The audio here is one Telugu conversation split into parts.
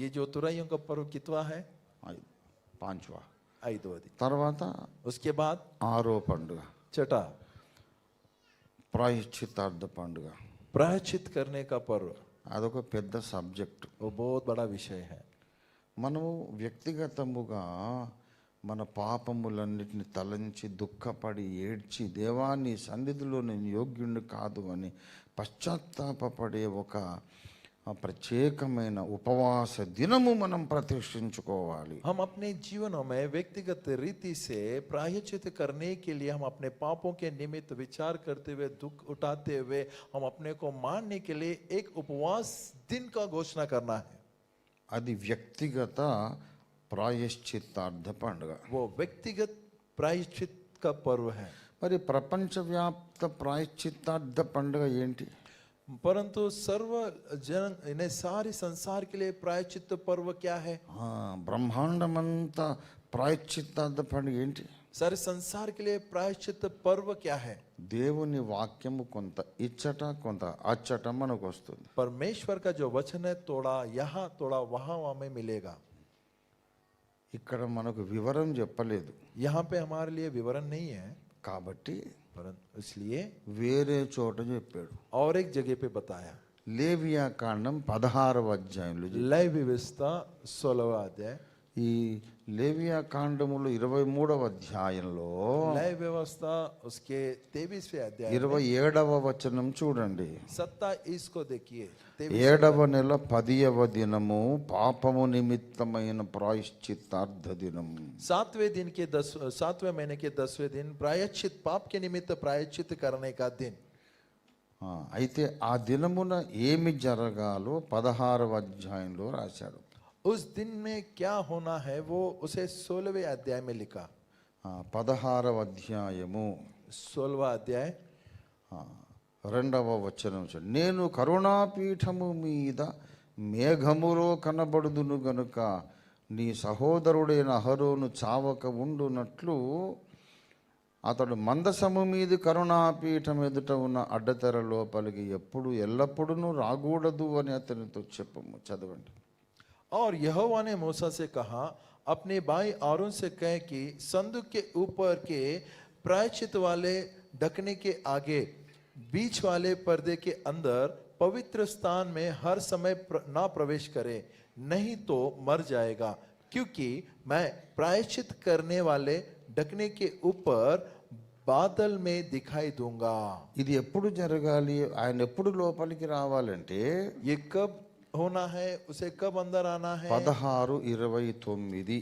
ఈ జ్యోతుర యొక్క పరు కిత్వా హై పాంచవా ఐదవది తర్వాత ఉస్కే బాద్ ఆరో పండుగ చట ప్రాయశ్చితార్థ పండుగ ప్రాయశ్చిత్ కర్నే కా పర్వ అదొక పెద్ద సబ్జెక్ట్ ఓ బోత్ బడా విషయ హై మనము వ్యక్తిగతముగా మన పాపములన్నిటిని తలంచి దుఃఖపడి ఏడ్చి దేవాన్ని సన్నిధిలో నేను యోగ్యుణ్ణి కాదు అని పశ్చాత్తాపడే ఒక प्रत्येक उपवास दिन मन प्रतिष्ठी हम अपने जीवन में व्यक्तिगत रीति से प्रायश्चित करने के लिए हम अपने पापों के निमित्त विचार करते हुए दुख उठाते हुए हम अपने को मानने के लिए एक उपवास दिन का घोषणा करना है आदि व्यक्तिगत ప్రాయశ్చిత్తార్థ పండుగ वो व्यक्तिगत प्रायश्चित का पर्व है మరి ప్రపంచవ్యాప్త ప్రాయశ్చిత్తార్థ పండుగ ఏంటి परंतु सर्व जन इन्हें सारे संसार के लिए प्रायश्चित पर्व क्या है हाँ ब्रह्मांडमंत प्रायश्चित पड़ ఏంటి సార్ సంసార్ కి ప్రాయశ్చిత్త పర్వ క్యా హై దేవుని వాక్యము కొంత ఇచ్చట కొంత అచ్చట మనకు వస్తుంది పరమేశ్వర్ కా జో వచన హై తోడా యహా తోడా వహా హమే మిలేగా ఇక్కడ మనకు వివరం చెప్పలేదు యహా పే హమారే లియే వివరణ నహీ హై కాబట్టి అరని ఉస్లీయే వేరే చోట చెప్పాడు అవరేకి జగేపే बताया लेवियाकाननम 16వ అధ్యాయంలో లేవివిస్తా సోలవాదే ఈ లేవియా కాండములు ఇరవై మూడవ అధ్యాయంలో న్యాయ వ్యవస్థ అధ్యాయం ఇరవై ఏడవ వచనం చూడండి సత్తా इसको ఏడవ నెల పదియవ దినము పాపము నిమిత్తమైన ప్రాయశ్చిత్తార్థ దినం సాత్వే దీనికి के 10 सातवें महीने के 10वें दिन ప్రాయశ్చిత్ पाप के निमित्त అయితే ఆ దినమున ఏమి జరగాలో పదహారవ అధ్యాయంలో రాశాడు ఉస్ దిన్ మే క్యా హోనా హై వో ఉసే సోలవే అధ్యాయ మే లిఖా పదహారవ అధ్యాయము సోలవ అధ్యాయ రెండవ వచనం నేను కరుణాపీఠము మీద మేఘములో కనబడుదును గనుక నీ సహోదరుడైన అహరోను చావక ఉండునట్లు అతడు మందసము మీద కరుణాపీఠం ఎదుట ఉన్న అడ్డతెర లోపలికి ఎప్పుడు ఎల్లప్పుడూ రాకూడదు అని అతనితో చెప్పము చదవండి और यहोवा ने मूसा से कहा अपने बाई आरुण से कह कि संदूक के ऊपर के प्रायचित वाले ढकने के आगे बीच वाले पर्दे के अंदर पवित्र स्थान में हर समय प्र, ना प्रवेश करे नहीं तो मर जाएगा क्योंकि मैं प्रायश्चित करने वाले ढकने के ऊपर बादल में दिखाई दूंगा ఇది ఎప్పుడు జరగాలి ఆయన की रावाले ये कब పదహారు ఇరవై తొమ్మిది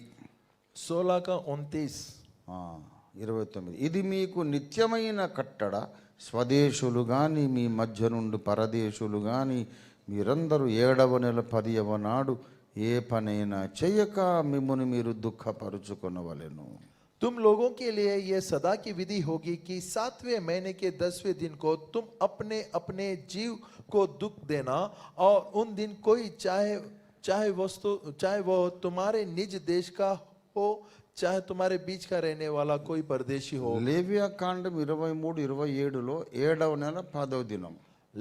सोलह का ఇరవై తొమ్మిది ఇది మీకు నిత్యమైన కట్టడ స్వదేశులు కానీ మీ మధ్య నుండి పరదేశులు కానీ మీరందరూ ఏడవ నెల పదియవ నాడు ఏ పనైనా చేయక మిమ్మల్ని మీరు దుఃఖపరుచుకొనవలెను तुम लोगों के लिए यह सदा की विधि होगी कि सातवें महीने के दसवें दिन को तुम अपने अपने जीव को दुख देना और उन दिन कोई चाहे चाहे वस्तु चाहे वह तुम्हारे निज देश का हो चाहे तुम्हारे बीच का रहने वाला कोई परदेशी हो लेविया कांड ఇరవై మూడు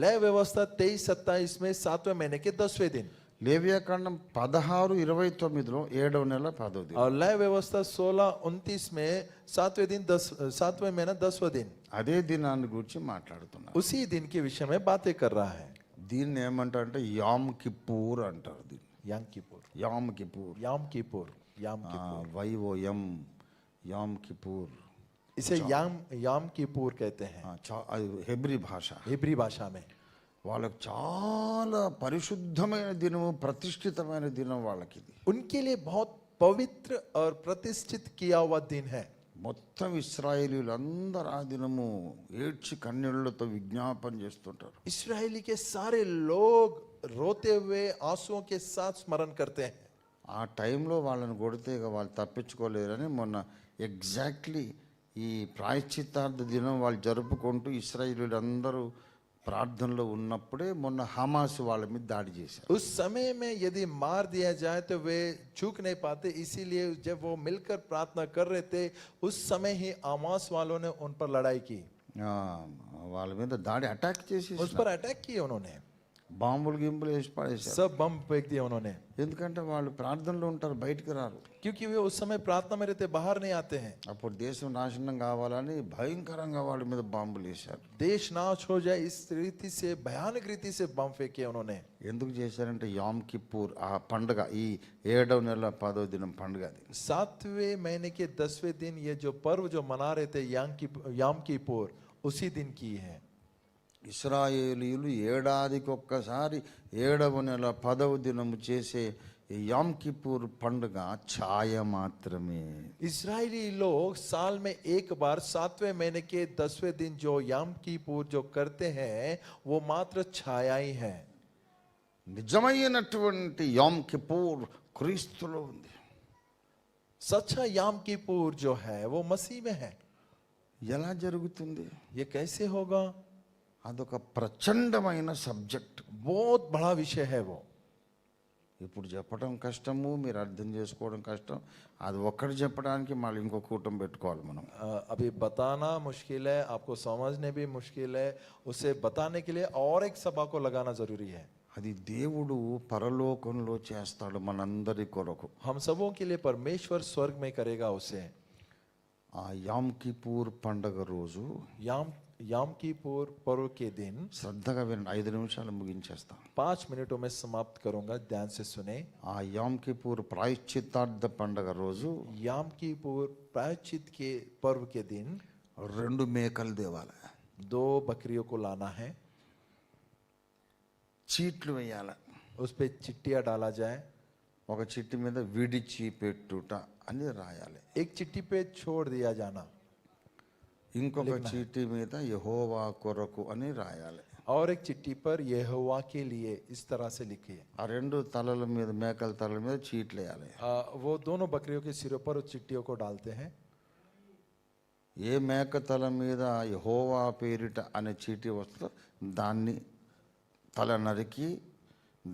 लय व्यवस्था तेईस सत्ताईस में सातवें महीने के दसवें दिन लेव्याखंड पदहार इरव तुमदो ने पदव लय व्यवस्था सोलह उन्तीस मे सातवें दिन दस सातवें मे दसवें दिन अदे दिना उसी दिन के विषय में बातें कर रहा है दिन याम कि अटार याम किपूर याम किपूर याम किपूर इसे याम याम कहते हैं हेब्री भाषा हेब्री भाषा में వాళ్ళకి చాలా పరిశుద్ధమైన దినము ప్రతిష్ఠితమైన దినం వాళ్ళకి ఇది उनके लिए बहुत पवित्र और प्रतिष्ठित किया మొత్తం ఇస్రాయేలీలందరూ ఆ దినము ఏడ్చి కన్నీళ్లతో విజ్ఞాపన చేస్తుంటారు इसराइली के सारे लोग रोते हुए आंसुओं के साथ ఆ టైంలో వాళ్ళని కొడితే ఇక వాళ్ళు తప్పించుకోలేరని మొన్న ఎగ్జాక్ట్లీ ఈ ప్రాయశ్చిత్తార్థ దినం వాళ్ళు జరుపుకుంటూ ఇస్రాయేలీలందరూ प्रार्थना ఉన్నప్పుడే मोन हमास వాళ్ళ మీద उस समय में यदि मार दिया जाए तो वे चूक नहीं पाते इसीलिए जब वो मिलकर प्रार्थना कर रहे थे उस समय ही हमास वालों ने उन पर लड़ाई की వాళ్ళ तो దాడి अटैक చేసి उस पर अटैक किए उन्होंने बांबुल गिम्बलेस पाले सर बम फेंक दिया उन्होंने एंदकंटा वाल प्रार्थना लो ఉంటారు బైట కరారు క్యూకి వె ఉస సమయ ప్రార్థన మే రతే బహర్ న ఆతే హ అపూర్ దేశ నాషనం కావాలని భయంకరంగా వాడి మీద బాంబూ లేసర్ దేశ నాశోజై స్త్రీతి సే భయానక రీతి సే బంఫే కే యునోనే ఎందు కు చేసారంటే యామ్ కిపూర్ ఆ పండగ ఈ ఏడవ నెల 10వ దినం పండగది సాత్వే మైనే కే 10వ దిన య జో పర్వ జో మనా రేతే యాం కి యామ్ కిపూర్ ఉసి దిన కి హ ఇశ్రాయేలులు ఏడవదికొక్కసారి ఏడవ నెల పదవ దినము చేసి యమ్కిపూర్ పండుగ ఛాయా మాత్రమే ఇశ్రాయేలీలు ఆల్మే 1 బార్ 7వ నెల కే 10వ దిన జో యమ్కిపూర్ జో కర్తే హే వో మాత్ర ఛాయాయి హే నిజమయైనటువంటి యమ్కిపూర్ క్రీస్తులో ఉంది సచ యమ్కిపూర్ జో హే వో మసీయే హే యలా జరుగుతుంది ఏ kaise hoga अद प्रचंडम सबजक्ट बहुत बड़ा विषय है वो इपड़ कष्ट अर्थंस कष्ट अदा मैं इंको कूटे मन अभी बताना मुश्किल है आपको समझने भी मुश्किल है उसे बताने के लिए और एक सभा को लगाना जरूरी है अभी देवड़ परलोक मन अंदर को हम सबों के लिए परमेश्वर स्वर्ग में करेगा उसे आम कीपूर पंडग रोजु याम याम पूर पर्व के दिन శ్రద్ధగా వినండి ఐదు मुगिन ముగించేస్తాం पांच मिनटों में समाप्त करूंगा ध्यान से सुने ఆ యామ్ కిపూర్ ప్రాయశ్చిత్తార్థ పండగ రోజు याम पूर प्रायचित के पर्व के दिन రెండు మేకలు దేవాలి दो बकरियों को लाना है చీట్లు में उस पे चिट्टिया डाला जाए तो చిట్టి మీద टूटा अन्य राय याले एक चिट्टी पे छोड़ दिया जाना ఇ ん కొక చిట్టి మీద యెహోవా కొరకు అని రాయాలి. అవరే చిట్టిపర్ యెహోవా కే liye ఈస్ తరాసే లిఖియే. రెండు తలల మీద మేకల తలల మీద చిట్లేయాలి. ఆ वो दोनों బక్రియో కీ సిరోపర్ ఉ చిట్టీయో కో డాల్తే హై. యే మేక తల మీద యెహోవా పేరిట అని చిట్టి వస్త దానీ తల నరికి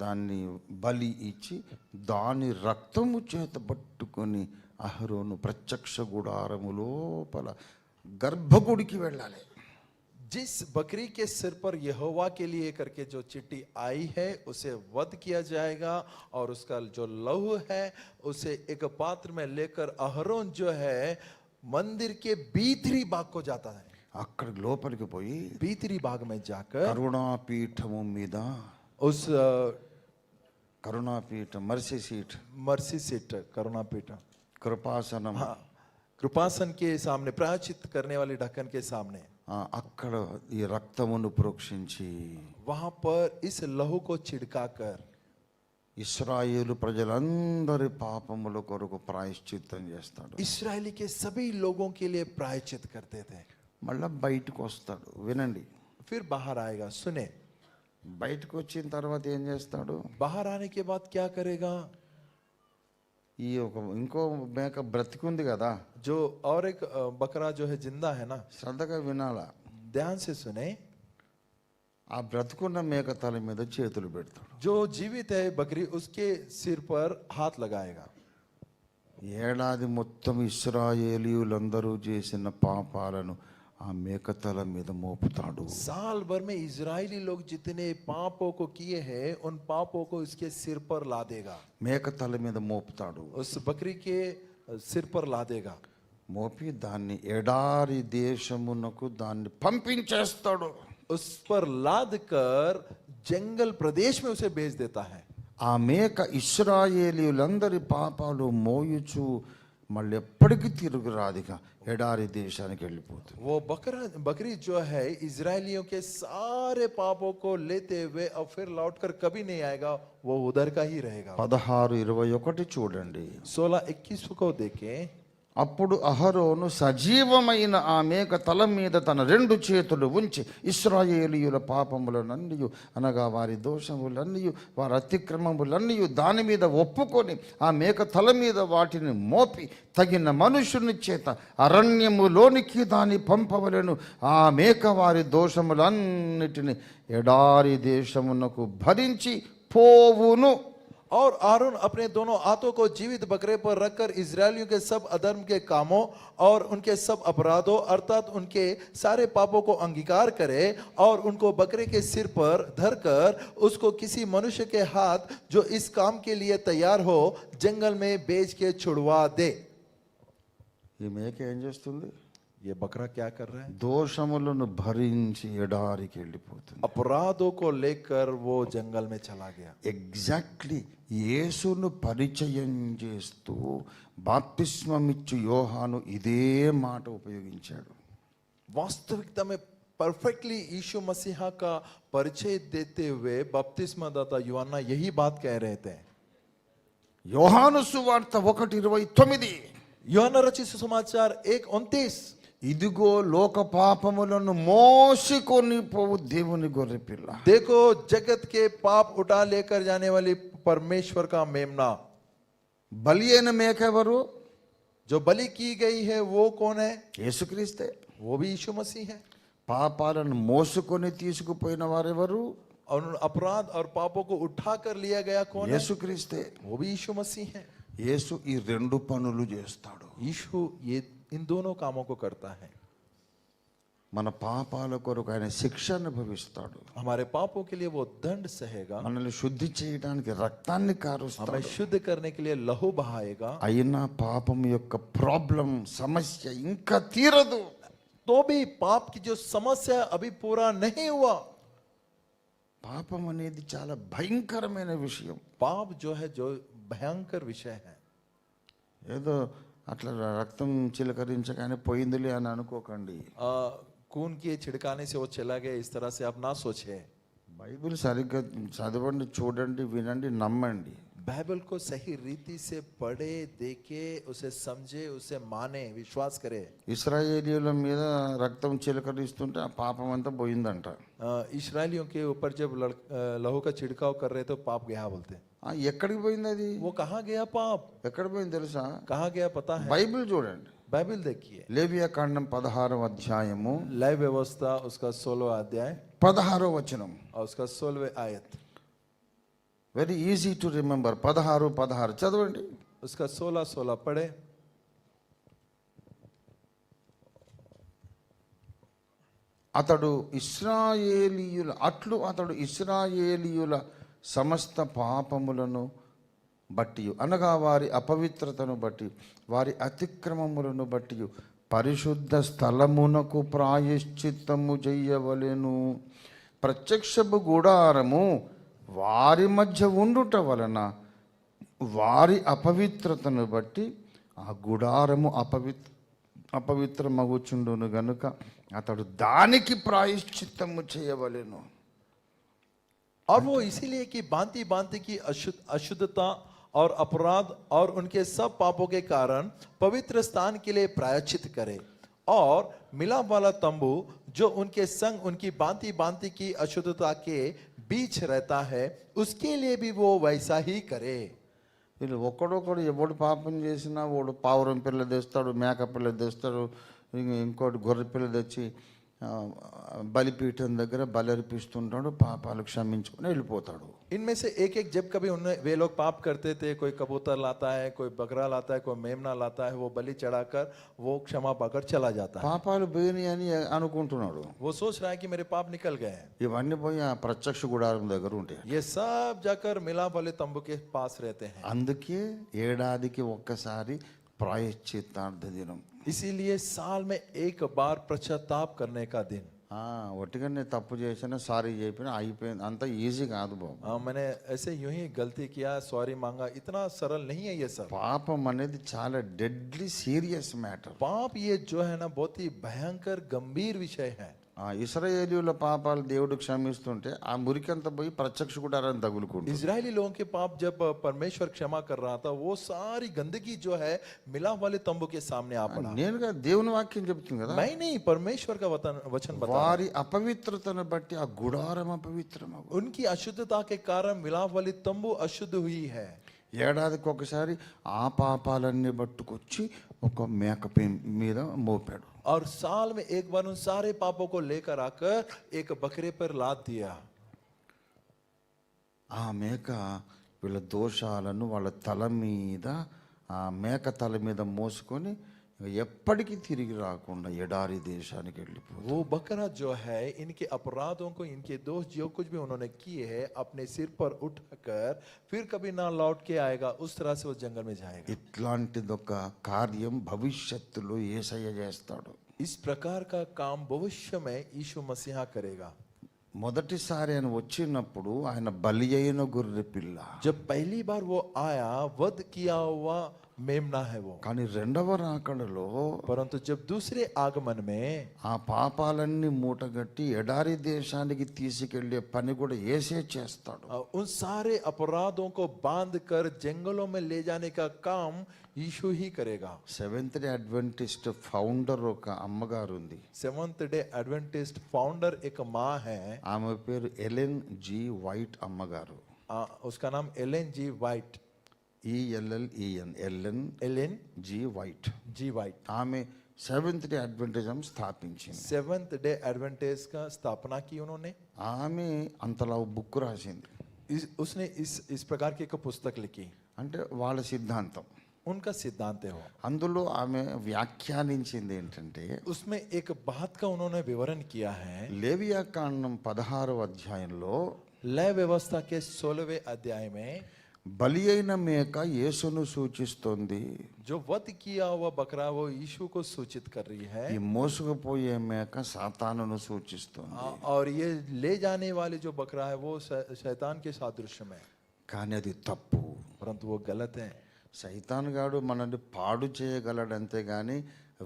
దానీ బలి ఇచ్చి దానీ రక్తము చేత పట్టకొని అహరోను ప్రత్యక్ష గుడారములో పల गर्भगुड़ की వెళ్ళాలి जिस बकरी के सिर पर यहोवा के लिए करके जो चिट्ठी आई है उसे वध किया जाएगा और उसका जो लहू है उसे एक पात्र में लेकर अहरोन जो है मंदिर के भीतरी भाग को जाता है అక్కడికి లోపలికి పోయి भीतरी भाग में जाकर కరుణాపీఠము మీద उस కరుణాపీఠం మర్సీ సీట్ మर्सी सीट करुणा पीठ कृपासనం हाँ, కృపాసన్ కే సామ్నే ప్రాచిత్ కర్నే వాలే ఢక్కన్ కే సామ్నే అక్కడ ఈ రక్తమును ప్రోక్షించి వహా పర్ ఇస్ లహు కో చిడ్కాకర్ ఇస్రాయేలు ప్రజలందరి పాపముల కొరకు ప్రాయశ్చిత్తం చేస్తాడు ఇస్రాయేలీకే సభీ లోగోంకి లియే ప్రాయశ్చిత్ కర్తే తే మళ్ళా బయటకు వస్తాడు వినండి ఫిర్ బహార్ ఆయగా సునే బయటకు వచ్చిన తర్వాత ఏం చేస్తాడు బహార్ ఆనే కే బాద్ క్యా కరేగా ఈ ఒక ఇంకో మేక బ్రతికుంది కదా జో और एक बकरा जो జిందా जिंदा है శ్రద్ధగా వినాలా ధ్యాన్ से ఆ బ్రతుకున్న మేక తల మీద చేతులు పెడతాడు జో జీవిత है ఉస్కే సిర్ పర్ హాత్ లగాయగా ఏడాది మొత్తం ఇస్రాయేలీయులందరూ చేసిన పాపాలను ఆమేకతల మీద మోపుతాడు साल भर में इजरायली लोग जितने पापों को किए हैं उन पापों को इसके सिर पर लादेगा మేకతల మీద మోపుతాడు ఒస్బકરીకే సిర్పర్ లాదేగా మోపి దానని ఎడారి దేశమునకు దానని పంపించేస్తాడు ఉస్పర్ లాద్కర్ జంగల్ ప్రదేశ్ మే ఉసే బేజ్ దేతా హ ఆమేక ఇశ్రాయేలీలందరి పాపాలు మోయుచు मल्ल ఎప్పటికి తిరుగు రాదిగా ఎడారి దేశానికి వెళ్ళిపోతుంది वो बकरा बकरी जो है इजरायलियों के सारे पापों को लेते हुए अब फिर लौटकर कभी नहीं आएगा वो उधर का ही रहेगा 16 21 చూడండి 16 21 को देखें అప్పుడు అహరోను సజీవమైన ఆ మేక తల మీద తన రెండు చేతులు ఉంచి ఇస్రాయేలీయుల పాపములన్నీ అనగా వారి దోషములన్నీ వారి అతిక్రమములన్నీ దాని మీద ఒప్పుకొని ఆ మేక తల మీద వాటిని మోపి తగిన మనుషుని చేత అరణ్యములోనికి దాన్ని పంపవలను ఆ మేక వారి దోషములన్నిటిని ఎడారి దేశమునకు భరించి పోవును और आरुण अपने दोनों हाथों को जीवित बकरे पर रखकर इसराइलियों के सब अधर्म के कामों और उनके सब अपराधों अर्थात उनके सारे पापों को अंगीकार करे और उनको बकरे के सिर पर धरकर उसको किसी मनुष्य के हाथ जो इस काम के लिए तैयार हो जंगल में बेच के छुड़वा दे यह बकरा क्या कर रहा है दो शमुलनु भरिंची डारिकै लिपोतु अपुरादो को लेकर वो जंगल में चला गया एग्जैक्टली येशुनु ಪರಿಚಯಂ చేస్తు బాప్టిస్మమిచ్చు యోహాను ఇదే మాట ఉపయోగించాడు వాస్తవికతమే పర్ఫెక్ట్లీ యేషు మసిహా కా పరిచయ deteve బాప్టిస్మ దాత యోహానా యహి బాత్ కే రహతే హ యోహాను సువార్త 1 29 యోహాన రచిస సమాచార్ 1 29 इधो लोक पापम మోసుకొని పోవు देखो जगत के पाप उठा लेकर जाने वाली परमेश्वर का मेमना बलियन అయిన जो बलि की गई है वो कौन है యేసుక్రీస్తే वो भी यीशु मसीह है పాపాలను మోసుకొని वारे వారెవరు और अपराध और पापों को उठा कर लिया गया कौन है वो भी यीशु मसीह है యేసు ఈ రెండు పనులు చేస్తాడు यीशु ये इन दोनों कामों को करता है మన పాపాల కొరకు ఆయన శిక్ష అనుభవిస్తాడు हमारे पापों के लिए वो दंड सहेगा మనల్ని శుద్ధి చేయడానికి రక్తాన్ని हमें కారుస్తాడు शुद्ध करने के लिए लहू बहाएगा అయినా పాపం యొక్క ప్రాబ్లం సమస్య ఇంకా తీరదు तो भी पाप की जो समस्या है, अभी पूरा नहीं हुआ పాపం అనేది చాలా భయంకరమైన విషయం పాప जो है जो भयंकर विषय है ఏదో అట్లా రక్తం చిలకరించగానే పోయిందిలే అని అనుకోకండి కూన్కి के छिड़काने से ఇస్తారా సేపు నా సోచే బైబిల్ సరిగ్గా చదవండి చూడండి వినండి నమ్మండి బైబిల్ కో సహీ రీతి से पढ़े देखे ఉసే समझे उसे माने विश्वास करे ఇస్రాయేలీయుల మీద రక్తం చిలకరిస్తుంటే ఆ పాపం అంతా పోయిందంట ఇస్రాయलियों के ऊपर जब लहू का छिड़काव कर रहे तो पाप गया ఎక్కడికి పోయింది అది वो कहा गया पाप ఎక్కడ పోయింది తెలుసా कहा गया पता है బైబిల్ చూడండి బైబిల్ దక్కియే లేవియా కాండం పదహారవ అధ్యాయము లైవ్ వ్యవస్థ ఉస్కా సోలవ అధ్యాయ పదహారవ వచనం ఉస్కా సోలవ ఆయత్ వెరీ ఈజీ టు రిమెంబర్ పదహారు పదహారు చదవండి సోలా సోలా పడే అతడు ఇస్రాయేలీయుల అట్లు అతడు ఇస్రాయేలీయుల సమస్త పాపములను బట్టి అనగా వారి అపవిత్రతను బట్టి వారి అతిక్రమములను బట్టి పరిశుద్ధ స్థలమునకు ప్రాయశ్చిత్తము చేయవలెను ప్రత్యక్షపు గుడారము वारी मध्य उड़ट वलन वारी अपवित्रत बटी आ गुडारम अपवित अपवित्र मगुचुन गनक अतु दाखी प्रायश्चित और वो इसीलिए कि भांति भांति की अशुद्ध अशुद्धता और अपराध और उनके सब पापों के कारण पवित्र स्थान के लिए प्रायश्चित करें और मिलाप वाला तंबू जो उनके संग उनकी बांति बांति की अशुद्धता के बीच रहता है उसके लिए भी वो वैसा ही करे వీళ్ళు ఎవడు పాపం చేసినా వాడు పావురం పిల్ల తెస్తాడు మేక పిల్ల తెస్తాడు ఇంకోటి గొర్రె పిల్ల బలిపీఠం దగ్గర బలర్పిస్తుంటాడు పాపాలు క్షమించుకుని వెళ్ళిపోతాడు इनमें से एक एक जब कभी उन्हें वे लोग पाप करते थे कोई कबूतर लाता है कोई बकरा लाता है कोई मेमना लाता है वो बलि चढ़ाकर वो क्षमा पाकर चला जाता है పాపాలు పోయినాయి అని అనుకుంటున్నాడు वो सोच रहा है कि मेरे पाप निकल गए हैं ఇవన్నీ పోయి ఆ ప్రత్యక్ష గుడారం దగ్గర ఉంటాయి ये सब जाकर मिला वाले तंबू के पास रहते हैं అందుకే ఏడాదికి ఒక్కసారి ప్రాయశ్చిత్తార్థ దినం इसीलिए साल में एक बार पश्चाताप करने का दिन हाँ తప్పు చేసినా సారీ చెప్పినా అయిపోయింది అంత ఈజీ కాదు బాబు मैंने ऐसे यूं ही गलती किया सॉरी मांगा इतना सरल नहीं है ये सर पाप అనేది చాలా सीरियस मैटर पाप ये जो है ना बहुत ही भयंकर गंभीर विषय है ఇస్రాయేలీల పాపాలు దేవుడు క్షమిస్తుంటే ఆ మురికంతా పోయి ప్రత్యక్ష గుడారం తగులుకుంటుంది इसराइली పాప జప पाप जब परमेश्वर क्षमा कर रहा था वो सारी गंदगी जो है मिला वाले దేవుని వాక్యం చెప్తుంది కదా मैं नहीं परमेश्वर का वतन, वचन వారి అపవిత్రతను బట్టి ఆ గుడారం అపవిత్రం ఉనికి उनकी अशुद्धता के कारण తంబు वाली तंबू अशुद्ध ఏడాదికి ఒకసారి ఆ పాపాలన్నీ పట్టుకొచ్చి ఒక మేక మీద మోపాడు और साल में एक बार उन सारे पापों को लेकर आकर एक बकरे पर लाद दिया ఆ మేక వీళ్ళ దోషాలను వాళ్ళ తల మీద ఆ మేక తల మీద మోసుకొని वो बकरा जो है इनके अपराधों को इनके दोष जो कुछ भी उन्होंने किए हैं अपने सिर पर उठाकर फिर कभी ना लौट के आएगा उस तरह से वो जंगल में जाएगा ఇట్లాంటిదొక కార్యం భవిష్యత్తులో इस प्रकार का काम भविष्य में यीशु मसीहा करेगा మొదటిసారి ఆయన వచ్చినప్పుడు ఆయన బలి గొర్రె పిల్ల जब पहली बार वो आया वध किया हुआ मेमना है वो కానీ రెండవ రాకడలో परंतु जब दूसरे आगमन में ఆ పాపాలన్నీ మూటగట్టి ఎడారి దేశానికి తీసుకెళ్లే పని కూడా ఏసే చేస్తాడు अ, उन सारे अपराधों को बांध कर जंगलों में ले जाने का काम यीशु ही करेगा సెవెంత్ డే అడ్వెంటిస్ట్ ఫౌండర్ ఒక అమ్మగారు ఉంది सेवंथ डे एडवेंटिस्ट फाउंडर एक माँ है ఆమె పేరు ఎలెన్ జి వైట్ అమ్మగారు आ, उसका नाम Ellen G white E-L-L-E-N. Ellen. Ellen. G. White. G. White. आमे सेवेंथ डे एडवेंटेजम स्थापित चीन। सेवेंथ डे एडवेंटेज का स्थापना की उन्होंने? आमे अंतलाव बुक रहा चीन। इस उसने इस इस प्रकार की एक पुस्तक लिखी। अंटे वाला सिद्धांतम। उनका सिद्धांत है वो। अंदुलो आमे व्याख्या नहीं चीन दे इंटेंटे। उसमें एक बात का उन्होंने विवरण किया है। लेविया कांडम पदहार अध्यायन लो। लय व्यवस्था के सोलहवें अध्याय में బలి అయిన మేక యేసును సూచిస్తుంది जो वध किया हुआ बकरा కో यीशु को सूचित ఈ మోసుకుపోయే మేక సాతానును సూచిస్తుంది और ये ले जाने वाले जो కానీ అది తప్పు పరంతు वो गलत సైతాన్ గాడు మనల్ని పాడు చేయగలడంతే కానీ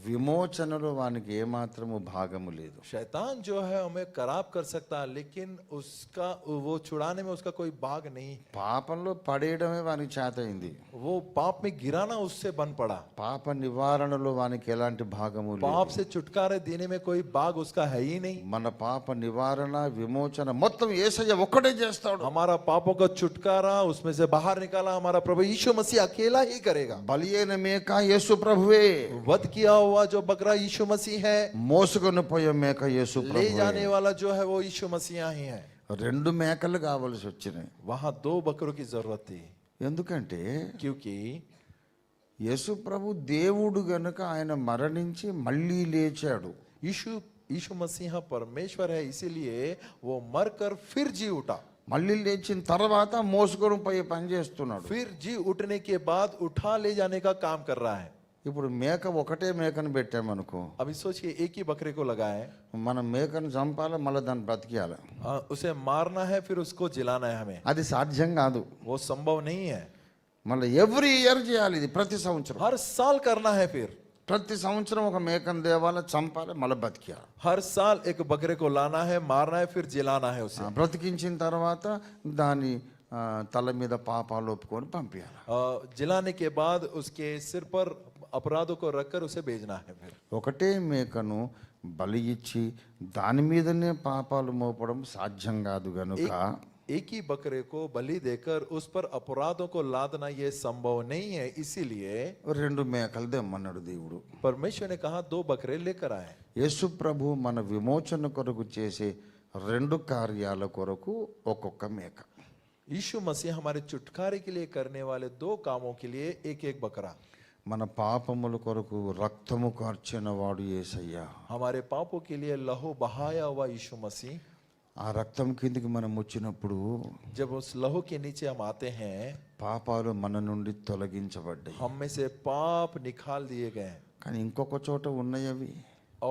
విమోచనలో వానికి भागम భాగము లేదు शैतान जो है हमें खराब कर सकता है लेकिन उसका वो छुड़ाने में उसका कोई भाग नहीं है పాపంలో పడేయడమే వానికి वो पाप में गिराना उससे बन पड़ा पाप నివారణలో వానికి ఎలాంటి భాగము లేదు पाप से छुटकारा देने में कोई भाग उसका है ही नहीं మన పాప నివారణ విమోచన మొత్తం ये ఒక్కడే చేస్తాడు हमारा पापों का छुटकारा उसमें से बाहर निकाला हमारा प्रभु यीशु मसीह अकेला ही करेगा బలి అయిన कहा యేసు ప్రభువే वध किया हुआ जो बकरा यीशु मसीह है మోసుకొని పోయే మేక యేసు ले जाने ప్రభువే. वाला जो है वो यीशु मसीहा ही है రెండు మేకలు కావలసి వచ్చినాయి वहां दो बकरों की जरूरत थी ఎందుకంటే क्योंकि యేసు ప్రభు దేవుడు గనుక ఆయన మరణించి మళ్ళీ లేచాడు यीशु यीशु मसीहा परमेश्वर है इसीलिए वो मरकर फिर जी उठा మళ్ళీ లేచిన తర్వాత మోసుకొని పోయే పని చేస్తున్నాడు फिर जी उठने के बाद उठा ले जाने का काम कर रहा है ఇప్పుడు మేక ఒకటే మేకను పెట్టాము అనుకు. అవి सोचिए ఏకి బakre కో లగాయ మన మేకను చంపాల మల దన్ బదకియాల. ఆ اسے મારనా హే ఫిర్ ఉస్కో జలనా హే హమే. అది సాధ్యం గాదు. ఓ సంభావ నహీ హే. మల ఎవరీ ఇయర్ చేయాలి ఇది ప్రతి సంవత్సరం. హర్ సాల్ కర్నా హే ఫిర్. ప్రతి సంవత్సరం ఒక మేకను దేవాల చంపాల మల బదకియాల. హర్ సాల్ ఒక బakre కో లానా హే, મારనా హే ఫిర్ జలనా హే ఉసే. బదకిన్చిన తర్వాత దాని తల మీద పాపాలు పోపుకొని పంపేయాల. జలనే కే baad uske sir par अपराध को रखकर उसे भेजना है फिर मेकनु बलि दाने पापाल मोपड़ साध्य एक ही बकरे को बलि देकर उस पर अपराधों को लादना यह संभव नहीं है इसीलिए मेकल दे मन देवड़ परमेश्वर ने कहा दो बकरे लेकर आए यशु प्रभु मन विमोचन कोरक चेसे रेंडु कार्याल कोरकु ओकोक मेक यीशु मसीह हमारे छुटकारे के लिए करने वाले दो कामों के लिए एक एक बकरा మన పాపముల కొరకు రక్తము కార్చినవాడు యేసయ్య हमारे पापों के लिए लहू बहाया हुआ यीशु मसीह ఆ రక్తము కిందికి మనం వచ్చినప్పుడు जब स् लहू के नीचे हम आते हैं पापాలు మన నుండి తొలగించబడతాయి हम से పాప निकाल दिए गए कहीं इनको छोटा ఉన్నయవి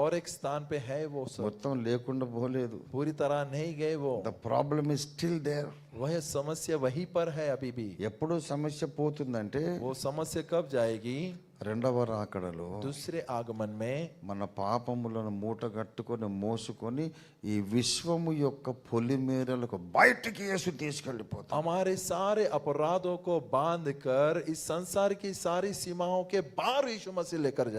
ఒక స్థాన్ పే హై వో మొత్తం లేకుండా పోలేదు పూరి తరా నహి గయే వో the problem is still there వహ సమస్య వహి పర్ హై అభీ భీ ఎప్పుడు సమస్య పోతుందంటే వో సమస్య కబ్ జాయేగి రెండవ రాకడలో దూసరే ఆగమన్ మే మన పాపములను మూట కట్టుకొని మోసుకొని ఈ విశ్వము యొక్క పొలిమేరలకు బయటికి యేసు తీసుకెళ్ళిపోతాం అమారే సారే అపరాధోకో బాంధ్ ఈ సంసారికి సారీ సీమాకే బార్ యేసు మసీ లేకర్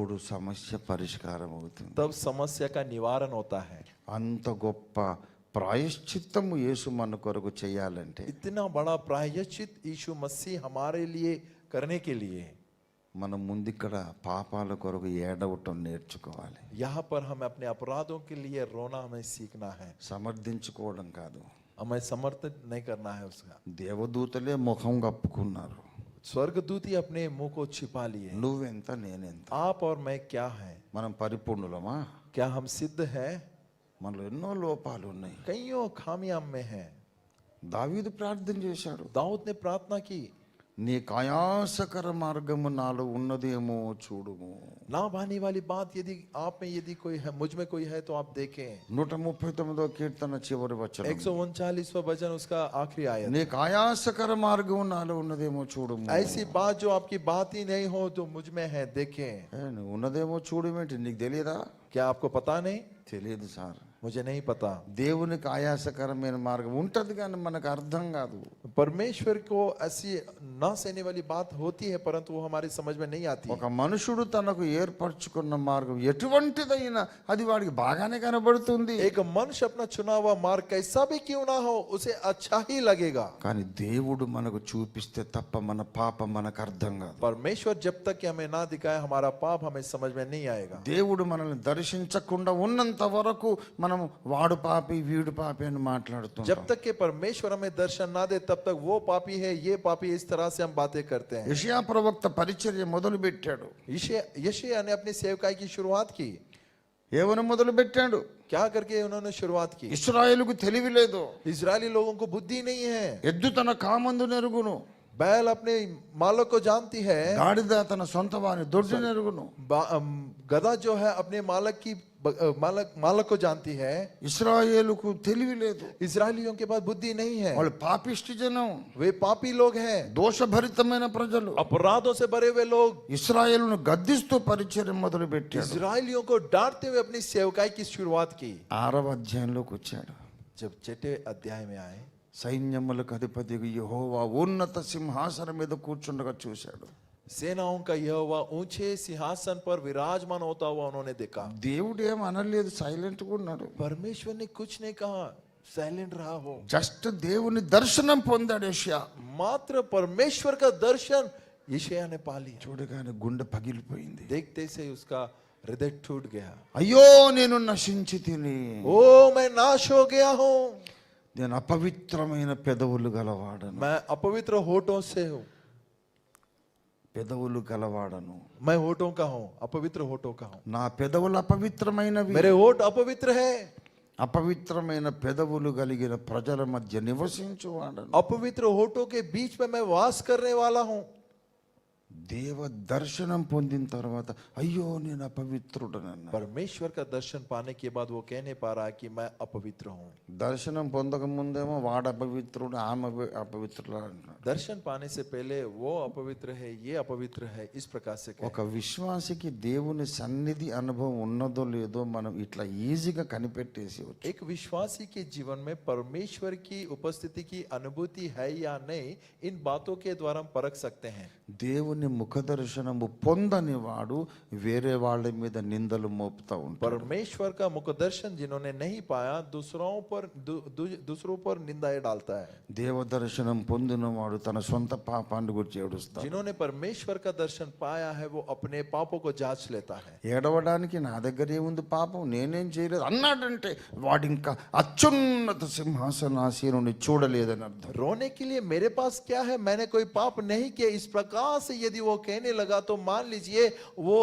అప్పుడు సమస్య పరిష్కారం అవుతుంది తబ్ సమస్య కా నివారణ అవుతా హై అంత గొప్ప ప్రాయశ్చిత్తము యేసు మన కొరకు చేయాలంటే ఇతనా బడా ప్రాయశ్చిత్ యేసు మసీ హమారే లియే కర్నే కే లియే మనం ముందిక్కడ పాపాల కొరకు ఏడవటం నేర్చుకోవాలి యహా పర్ హమ్ అప్నే అపరాధం కే లియే రోనా హమే సీఖనా హై సమర్థించుకోవడం కాదు హమే సమర్థిత నహీ కర్నా హై ఉస్కా దేవదూతలే ముఖం కప్పుకున్నారు స్వర్గదూత అప్నే ముఖో छिपा लिए నువ్వెంత నేనెంత आप और मैं क्या है మనం పరిపూర్ణులమా क्या हम सिद्ध है మనలో ఎన్నో లోపాలు ఉన్నాయి కయ్యో ఖామియామ్మే है దావీదు ప్రార్థన చేశాడు దావుద్నే ప్రార్థన కి నీకు आयासकर मार्गम నాలో ఉన్నదేమో చూడుము లాభ आने वाली बात यदि आप में यदि कोई है मुझ में कोई है तो आप देखें तो मतलब कीर्तन కీర్తన वाले వచనం एक सौ उनचालीसवा वचन उसका आखिरी आयत నీకు ఆయాసకర మార్గం నాలో ఉన్నదేమో చూడుము ऐसी बात जो आपकी बात ही नहीं हो तो मुझ में है देखें ఉన్నదేమో చూడమేంటి నీకు తెలియదా क्या आपको पता नहीं चलिए मुझे नहीं దేవునికి ఆయాసకరమైన మార్గం ఉంటది కానీ మనకు అర్థం కాదు పరమేశ్వర్ ఒక మనుషుడు తనకు ఏర్పరచుకున్న మార్గం ఎటువంటిదైనా అది వాడికి బాగానే కనబడుతుంది एक మనుషు అప్న चुना మార్గ मार्ग కానీ దేవుడు మనకు చూపిస్తే తప్ప మన పాపం మనకు అర్థం కాదు పరమేశ్వర్ जब దేవుడు మనల్ని దర్శించకుండా ఉన్నంత వరకు మన మనం వాడు పాపి వీడు పాపి అని మాట్లాడుతూ जब तक के परमेश्वर हमें दर्शन ना दे तब तक वो पापी है ये पापी है, इस तरह से हम बातें करते हैं యషయా ప్రవక్త పరిచర్య మొదలు పెట్టాడు यशे यशे ने अपनी सेवकाई की शुरुआत की ఏమని మొదలు పెట్టాడు क्या करके उन्होंने शुरुआत की ఇస్రాయేలుకు తెలివి లేదు ఇజ్రాयली लोगों को बुद्धि नहीं है ఎద్దు తన కామందు నెరుగును बैल अपने मालक को जानती है గాడిద తన गधा जो है अपने मालक की मालक मालक को जानती है ఇస్రాయేలుకు తెలివి లేదు इसराइलियों के पास बुद्धि नहीं है और पापिष्ट జనం वे पापी लोग हैं दोष దోషభరితమైన प्रजल अपराधों से भरे हुए लोग इसराइल ఇస్రాయేలును परिचय मदर बैठे इसराइलियों को डांटते हुए अपनी सेवकाई की शुरुआत की ఆరవ అధ్యాయంలోకి వచ్చాడు जब छठे अध्याय में आए సైన్యములకు అధిపతి యహోవా ఉన్నత సింహాసనం మీద కూర్చుండగా చూశాడు దేవుడు ఏం అనలేదు సైలెంట్ గా ఉన్నాడు परमेश्वर ने कुछ సైలెంట్ జస్ట్ దేవుని దర్శనం పొందాడు యెషయా మాత్ర పరమేశ్వర్ का दर्शन यशाया పాలి చూడగానే గుండె పగిలిపోయింది देखते से उसका అయ్యో నేను నశించి తిని ఓ మే నాశో हो హో నేను అపవిత్రమైన పెదవులు గలవాడను मैं अपवित्र होठों से हूँ పెదవులు గలవాడను मैं होठों का हूँ अपवित्र होठों का हूँ నా పెదవులు అపవిత్రమైనవి मेरे होठ अपवित्र है అపవిత్రమైన పెదవులు కలిగిన ప్రజల మధ్య నివసించువాడను अपवित्र होठों के बीच में मैं वास करने वाला हूँ देव दर्शनम पोंदिन तర్వాత అయ్యో నేను పవిత్రుడనన్నా పరమేశ్వర్ క దర్శన్ పానే కి బాద్ వో కెనే పారా కి మై అపవిత్ర హూ దర్శనం పొందక ముందేమో వాడ అపవిత్రుడ ఆమ అపవిత్రుడ దర్శన్ పానే సే పెహలే వో అపవిత్ర హై యే అపవిత్ర హై ఇస్ ప్రకార్ సే క ఓ కా విశ్వాసి కి దేవుని సన్నిధి అనుభవం ఉన్నదో లేదో మనం ఇట్లా ఈజీగా కనిపెట్టేసి వటే ఏక విశ్వాసి కే జీవన్ మే పరమేశ్వర్ కి ఉపస్థితి కి అనుభూతి హై యా నహీ ఇన్ బాటో కే ద్వారం పర్ఖ్ sakte hain దేవుని ముఖదర్శనము పొందని వాడు వేరే వాళ్ళ మీద నిందలు మోపుతా ఉంటాడు परमेश्वर का मुख दर्शन जिन्होंने नहीं पाया दूसरों पर दूसरों पर निंदाएं डालता है దేవ దర్శనం పొందినవాడు తన సొంత పాపాన్ని గురించి ఏడుస్తాడు जिन्होंने परमेश्वर का दर्शन पाया है वो अपने पापों को जांच लेता है ఏడవడానికి నా దగ్గర ఏముంది పాపం నేనేం చేయలేదు అన్నాడంటే వాడు ఇంకా అత్యున్నత సింహాసనాశీనుని చూడలేదని అర్థం रोने के लिए मेरे पास क्या है मैंने कोई पाप नहीं किया इस प्रकार से यदि वो कहने लगा तो मान लीजिए वो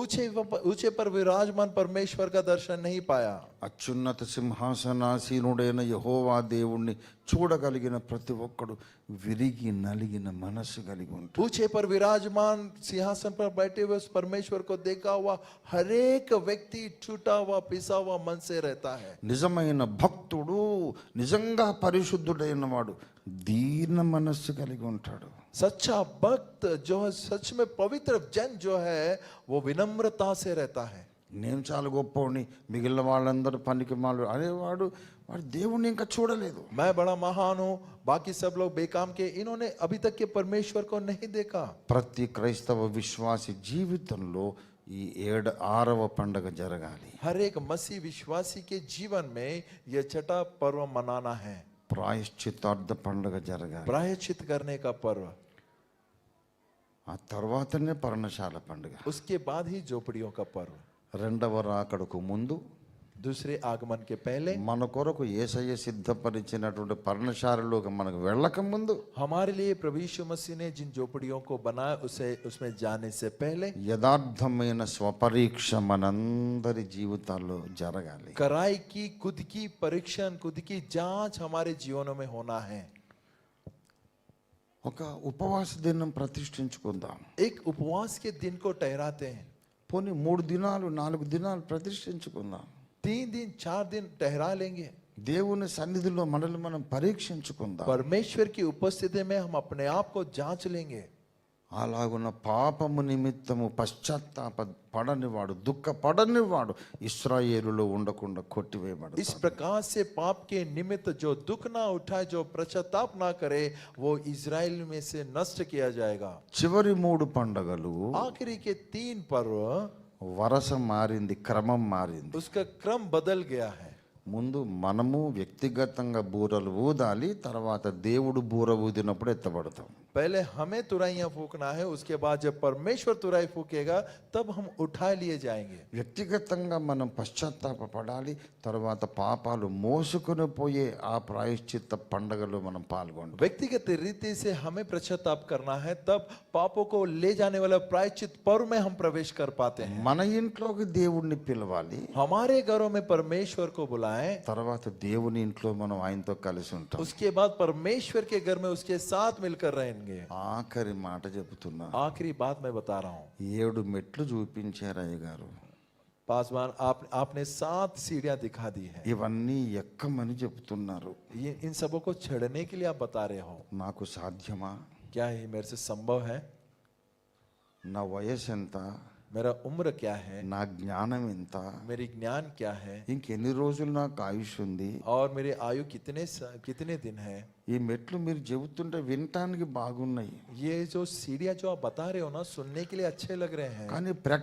ऊंचे ऊंचे पर विराजमान परमेश्वर का दर्शन नहीं पाया అత్యున్నత సింహాసనాసీనుడైన यहोवा దేవుణ్ణి चूडगल प्रति विरी नल मन कल ऊंचे पर विराजमान सिंहासन पर बैठे हुए उस परमेश्वर को देखा हुआ हर एक व्यक्ति छूटा हुआ पिसा हुआ मन से रहता है निजम भक्त निजंग పరిశుద్ధుడైన వాడు దీన మనస్సు కలిగి ఉంటాడు सच्चा भक्त जो है सच में पवित्र जन जो है वो विनम्रता से रहता है నేను చాలా గొప్పవాడిని మిగిలిన వాళ్ళందరూ పనికి మాలు అనేవాడు వాడు దేవుణ్ణి ఇంకా చూడలేదు मैं बड़ा महान हूँ बाकी सब लोग बेकाम के इन्होंने अभी तक के परमेश्वर को नहीं देखा ప్రతి క్రైస్తవ విశ్వాసి జీవితంలో ఈ ఏడు ఆరవ పండగ జరగాలి हर एक मसीह विश्वासी के जीवन में यह छठा पर्व मनाना है अर्ध పండగ జరగాలి प्रायश्चित करने का पर्व ఆ తర్వాతనే పర్ణశాల పండుగ. उसके बाद ही झोपड़ियों का पर्व. రెండవ రాకడకు ముందు, दूसरी आगमन के पहले, మనకోరకు యేసయ్య సిద్ధపరిచినటువంటి పర్ణశాలలోకి మనం వెళ్ళకముందు, హమారిలే ప్రవీషమసినే जिन झोपड़ियों को बनाए उसे उसमें जाने से पहले, యదార్ధమైన స్వపరిక్షమనందరి జీవితాల్లో జరగాలి. కరాయికి కుదికి పరీక్షను కుదికి जांच हमारे जीवनों में होना है. ఒక ఉపవాస దినం ప్రతిష్ఠించుకుందాం ఏక్ उपवास కే దిన్ కో ठहराते పోనీ మూడు దినాలు నాలుగు దినాలు ప్రతిష్ఠించుకుందాం తీన్ దిన్ చార్ దిన్ ठहरा లేంగే దేవుని సన్నిధిలో మనల్ని మనం పరీక్షించుకుందాం పరమేశ్వర్కి की उपस्थिति में हम अपने आप को जांच అలాగున్న పాపము నిమిత్తము పశ్చాత్తాప పడనివాడు దుఃఖ పడనివాడు ఇస్రాయేలులో ఉండకుండా కొట్టివేయబడు ఇస్ ప్రకార్ సే పాప్ కే నిమిత్త జో దుఃఖ నా ఉఠా జో పశ్చాత్తాప నా కరే ఓ ఇజ్రాయిల్ మేసే నష్ట కియా జాయేగా చివరి మూడు పండగలు ఆఖరికి తీన్ పర్వ వరస మారింది క్రమం మారింది ఉస్కా క్రమ్ బదల్ గయా హై ముందు మనము వ్యక్తిగతంగా బూరలు ఊదాలి తర్వాత దేవుడు బూర ఊదినప్పుడు ఎత్తబడతాం पहले हमें तुराइयां फूकना है उसके बाद जब परमेश्वर तुराई फूकेगा तब हम उठा लिए जाएंगे मन మనం పశ్చాత్తాపడాలి తర్వాత పాపాలు पापाल పోయే आ प्रायश्चित పండుగలో मन पागो व्यक्तिगत रीति से हमें पश्चाताप करना है तब पापों को ले जाने वाला प्रायश्चित पर्व में हम प्रवेश कर पाते हैं मन इंट దేవుణ్ణి పిలవాలి हमारे घरों में परमेश्वर को बुलाएं तरवा దేవుని मन आईन तो कल ఉంటాం उसके बाद परमेश्वर के घर में उसके साथ मिलकर रहेंगे जाएंगे ఆఖరి మాట చెబుతున్నా आखिरी बात मैं बता रहा हूँ ఏడు మెట్లు చూపించారు అయ్యగారు पासवान आप आपने सात सीढ़ियां दिखा दी है ఇవన్నీ ఎక్కమని रो ये इन सबों को चढ़ने के लिए आप बता रहे हो को साध्यमा क्या है मेरे से संभव है ना వయసు ఎంత మెరా ఉమ్ర క్యా హై నా జ్ఞానం ఎంత మేరీ జ్ఞాన్ క్యా హై ఇంకెన్ని రోజులు నాకు ఆయుష్ ఉంది ఆర్ మేరీ ఆయు కితనే కితనే దిన్ హై ఈ మెట్లు మీరు చెబుతుంటే వినటానికి బాగున్నాయి ఏ జో సీడియా జో ఆప్ బతా రహే హో నా సున్నే కే లియే అచ్చే లగ్ రహే హై కానీ